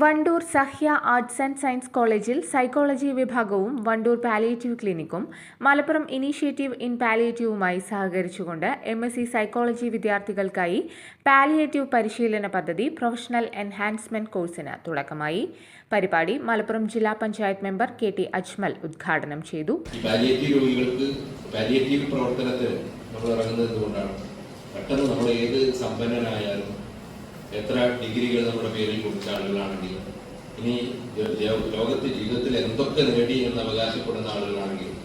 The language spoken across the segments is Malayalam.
Wandoor Sahya arts and science കോളേജിൽ സൈക്കോളജി വിഭാഗവും വണ്ടൂർ പാലിയേറ്റീവ് ക്ലിനിക്കും മലപ്പുറം ഇനീഷ്യേറ്റീവ് ഇൻ പാലിയേറ്റീവുമായി സഹകരിച്ചുകൊണ്ട് എം എസ് സി സൈക്കോളജി വിദ്യാർത്ഥികൾക്കായി പാലിയേറ്റീവ് പരിശീലന പദ്ധതി പ്രൊഫഷണൽ എൻഹാൻസ്മെന്റ് കോഴ്സിന് തുടക്കമായി. പരിപാടി മലപ്പുറം ജില്ലാ panchayat member K T Ajmal ഉദ്ഘാടനം ചെയ്തു. പെട്ടെന്ന് നമ്മൾ ഏത് സമ്പന്നനായാലും എത്ര ഡിഗ്രികൾ നമ്മുടെ പേരിൽ കൊടുത്ത ആളുകളാണെങ്കിൽ ഇനി ലോകത്തെ ജീവിതത്തിൽ എന്തൊക്കെ നേടി എന്ന് അവകാശപ്പെടുന്ന ആളുകളാണെങ്കിലും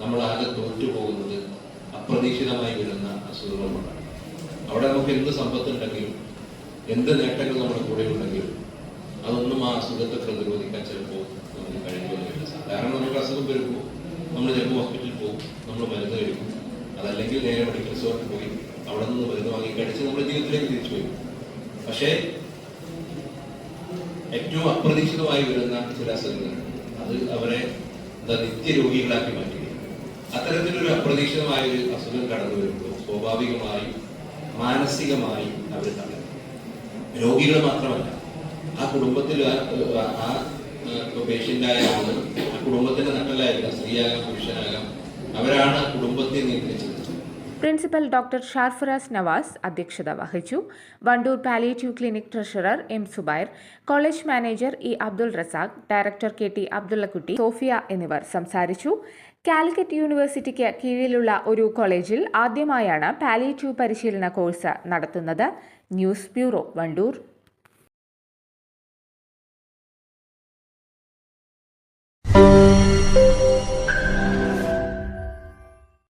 നമ്മൾ ആകെ തോറ്റുപോകുന്നത് അപ്രതീക്ഷിതമായി വരുന്ന അസുഖങ്ങൾ അവിടെ നമുക്ക് എന്ത് സമ്പത്തുണ്ടെങ്കിലും എന്ത് നേട്ടങ്ങൾ നമ്മുടെ കൂടെ ഉണ്ടെങ്കിലും അതൊന്നും ആ അസുഖത്തെ പ്രതിരോധിക്കാൻ ചിലപ്പോൾ നമുക്ക് കഴിയുമെന്നില്ല സാധാരണ നമുക്ക് അസുഖം വരുമ്പോൾ നമ്മൾ ചിലപ്പോൾ ഹോസ്പിറ്റലിൽ പോകും നമ്മൾ മരുന്ന് കഴിക്കും. അതല്ലെങ്കിൽ നേരെ മെഡിക്കൽ സ്റ്റോറിൽ പോയി അവിടെ നിന്ന് മരുന്ന് വാങ്ങി കഴിച്ച് നമ്മുടെ ജീവിതത്തിലേക്ക് തിരിച്ചു വരും. പക്ഷേ ഏറ്റവും അപ്രതീക്ഷിതമായി വരുന്ന ചില അസുഖങ്ങൾ അത് അവരെ എന്താ നിത്യരോഗികളാക്കി മാറ്റുകയാണ്. അത്തരത്തിലൊരു അപ്രതീക്ഷിതമായ ഒരു അസുഖം കടന്നു വരുമ്പോൾ സ്വാഭാവികമായും മാനസികമായി അവർ തളരും. രോഗികൾ മാത്രമല്ല ആ കുടുംബത്തിൽ ആ പേഷ്യന്റായ ആൾ ആ കുടുംബത്തിന്റെ നട്ടലായിരിക്കാം സ്ത്രീയാകാം പുരുഷനാകാം അവരാണ് ആ കുടുംബത്തെ നിയന്ത്രിച്ചത്. പ്രിൻസിപ്പൽ ഡോക്ടർ ഷാർഫറാസ് നവാസ് അധ്യക്ഷത വഹിച്ചു. Wandoor palliative clinic treasurer M Zubair college manager E Abdul Razak director K T Abdullakutty Sofia എന്നിവർ സംസാരിച്ചു. കാലിക്കറ്റ് യൂണിവേഴ്സിറ്റിക്ക് കീഴിലുള്ള ഒരു കോളേജിൽ ആദ്യമായാണ് പാലിയേറ്റീവ് പരിശീലന കോഴ്സ് നടത്തുന്നത്. News bureau Wandoor.